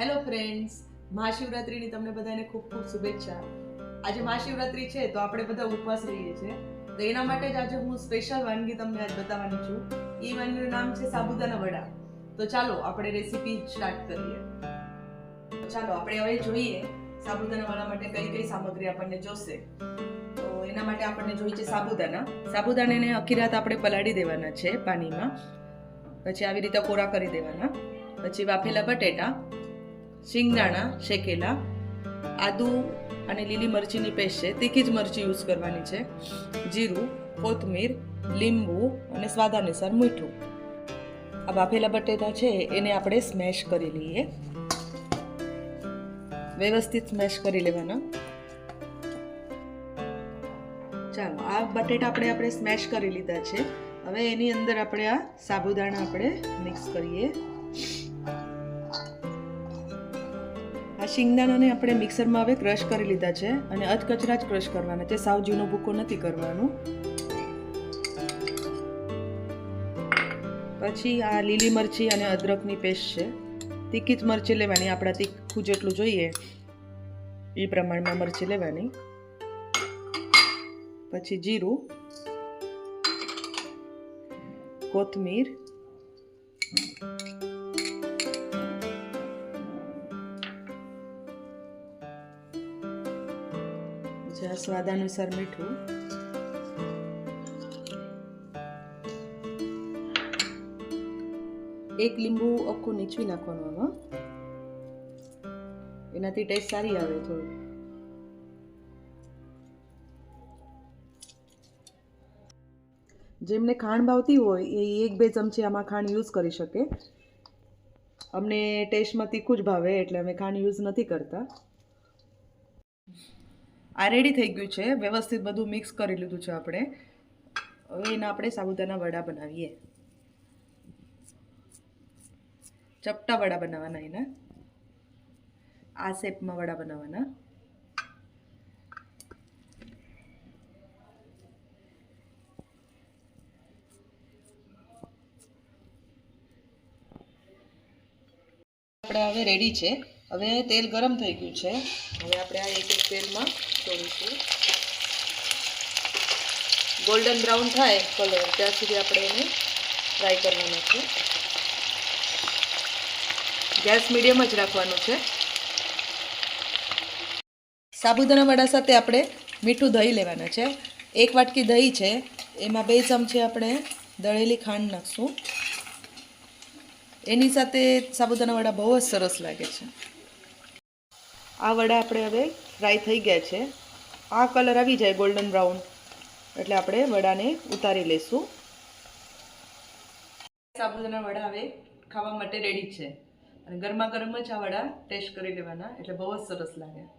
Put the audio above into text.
Hello friends મહાશિવરાત્રિની તમને બધાને ખૂબ ખૂબ શુભેચ્છા. આજે મહાશિવરાત્રિ છે, તો આપણે બધા ઉપવાસ રહીએ છીએ. તો એના માટે જ આજે હું સ્પેશિયલ વાનગી તમને આજ બતાવવાની છું. એ વાનગીનું નામ છે સાબુદાના વડા. તો ચાલો, આપણે રેસીપી સ્ટાર્ટ કરીએ. ચાલો, આપણે હવે જોઈએ સાબુદાના વડા માટે કઈ કઈ સામગ્રી આપણને જોશે. તો એના માટે આપણને જોઈએ છે સાબુદાના. સાબુદાનાને આખી રાત આપણે પલાળી દેવાના છે પાણીમાં. પછી આવી રીતે કોરા કરી દેવાના. પછી વાફેલા બટેટા. શિંગદાણા, શેકેલા, આદુ અને લીલી મરચીની પેસ્ટ છે. તીખી જ મરચી યુઝ કરવાની છે. જીરું, કોથમીર, લીંબુ અને સ્વાદ અનુસાર મીઠું. આ બાફેલા બટેટા છે, એને આપણે સ્મેશ કરી લઈએ. વ્યવસ્થિત સ્મેશ કરી લેવાના. ચાલો, આ બટેટા આપણે આપણે સ્મેશ કરી લીધા છે. હવે એની અંદર આપણે આ સાબુદાણા આપણે મિક્સ કરીએ. શિંગદાણાને આપણે મિક્સરમાં હવે ક્રશ કરી લીધા છે અને અધકચરા જ ક્રશ કરવાના છે સાવ ઝીણો ભૂકો નથી કરવાનું. પછી આ લીલી મરચી અને અદરકની પેસ્ટ છે. તીખી જ મરચી લેવાની, આપણા તીખું જેટલું જોઈએ એ પ્રમાણમાં મરચી લેવાની. પછી જીરું, કોથમીર આ સ્વાદ અનુસાર મીઠું. એક લીંબુ આખું નીચવી નાખવાનું આમાં. એનાથી ટેસ્ટ સારી આવે થોડું જેમને ખાંડ ભાવતી હોય એ એક બે ચમચી આમાં ખાંડ યુઝ કરી શકે. અમને ટેસ્ટમાં તીખું જ ભાવે એટલે અમે ખાંડ યુઝ નથી કરતા. આ રેડી થઈ ગયું છે. વ્યવસ્થિત બધું મિક્સ કરી લીધું છે આપણે. હવે એના આપણે સાબુદાના વડા બનાવીએ. ચપટા વડા બનાવવાના એના. આ શેપમાં વડા બનાવવાના. આપણે હવે રેડી છે. હવે તેલ ગરમ થઈ ગયું છે. હવે આપણે આ એક એક તેલમાં છોડીશું ગોલ્ડન બ્રાઉન થાય કલર ત્યાં સુધી આપણે એને ફ્રાય કરવાનો છે. ગેસ મીડિયમ જ રાખવાનો છે. સાબુદાણા વડા સાથે આપણે મીઠું દહીં લેવાના છે. એક વાટકી દહીં છે. એમાં બે ચમચી આપણે દળેલી ખાંડ નાખશું. એની સાથે સાબુદાણા વડા બહુ જ સરસ લાગે છે. આ વડા આપણે હવે ફ્રાય થઈ ગયા છે. આ કલર આવી જાય ગોલ્ડન બ્રાઉન એટલે આપણે વડાને ઉતારી લઈશું સાબુદાના વડા હવે ખાવા માટે રેડી છે. અને ગરમા ગરમ જ આ વડા ટેસ્ટ કરી લેવાના. એટલે બહુ જ સરસ લાગે.